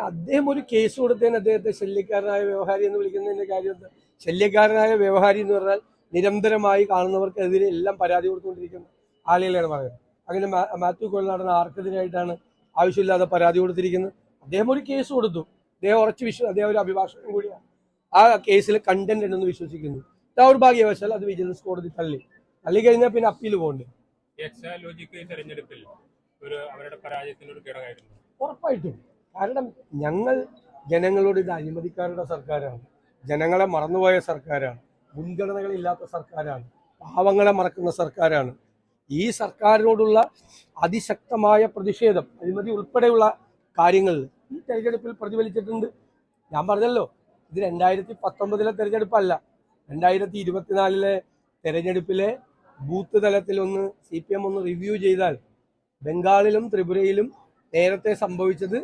അദ്ദേഹം ഒരു കേസ് കൊടുത്തതിന് അദ്ദേഹത്തെ ശല്യക്കാരനായ വ്യവഹാരി എന്ന് വിളിക്കുന്നതിന്റെ കാര്യം എന്താ? ശല്യക്കാരനായ വ്യവഹാരി എന്ന് പറഞ്ഞാൽ നിരന്തരമായി കാണുന്നവർക്കെതിരെ എല്ലാം പരാതി കൊടുത്തുകൊണ്ടിരിക്കുന്ന. ആളുകളാണ് പറയുന്നത്. അങ്ങനെ മാത്യു കൊള്ളനാടൻ ആർക്കെതിരായിട്ടാണ് ആവശ്യമില്ലാതെ പരാതി കൊടുത്തിരിക്കുന്നത്. അദ്ദേഹം ഒരു കേസ് കൊടുത്തു. അദ്ദേഹം ഉറച്ച് വിശ്വ അദ്ദേഹം ഒരു അഭിഭാഷകൻ കൂടിയാണ്. ആ കേസിൽ കണ്ടന്റ് ഉണ്ടെന്ന് വിശ്വസിക്കുന്നു. ദൗർഭാഗ്യവശാൽ അത് വിജിലൻസ് കോടതി തള്ളി. തള്ളി കഴിഞ്ഞാൽ പിന്നെ അപ്പീൽ പോകണ്ടേ. തെരഞ്ഞെടുപ്പിൽ ഒരു അവരുടെ പരാജയത്തിന് ഒരു ഘടകമായിരുന്നു ഉറപ്പായിട്ടും. കാരണം ഞങ്ങൾ ജനങ്ങളോട് ഇത് അഴിമതിക്കാരുടെ സർക്കാരാണ്. ജനങ്ങളെ മറന്നുപോയ സർക്കാരാണ്. മുൻഗണനകളില്ലാത്ത സർക്കാരാണ്. പാവങ്ങളെ മറക്കുന്ന സർക്കാരാണ്. ഈ സർക്കാരിനോടുള്ള അതിശക്തമായ പ്രതിഷേധം അഴിമതി ഉൾപ്പെടെയുള്ള കാര്യങ്ങളിൽ ഈ തെരഞ്ഞെടുപ്പിൽ പ്രതിഫലിച്ചിട്ടുണ്ട്. ഞാൻ പറഞ്ഞല്ലോ ഇത് രണ്ടായിരത്തി പത്തൊമ്പതിലെ തെരഞ്ഞെടുപ്പല്ല. രണ്ടായിരത്തി ഇരുപത്തിനാലിലെ തെരഞ്ഞെടുപ്പിലെ ബൂത്ത് തലത്തിൽ ഒന്ന് സി പി എം ഒന്ന് റിവ്യൂ ചെയ്താൽ ബംഗാളിലും ത്രിപുരയിലും നേരത്തെ സംഭവിച്ചത്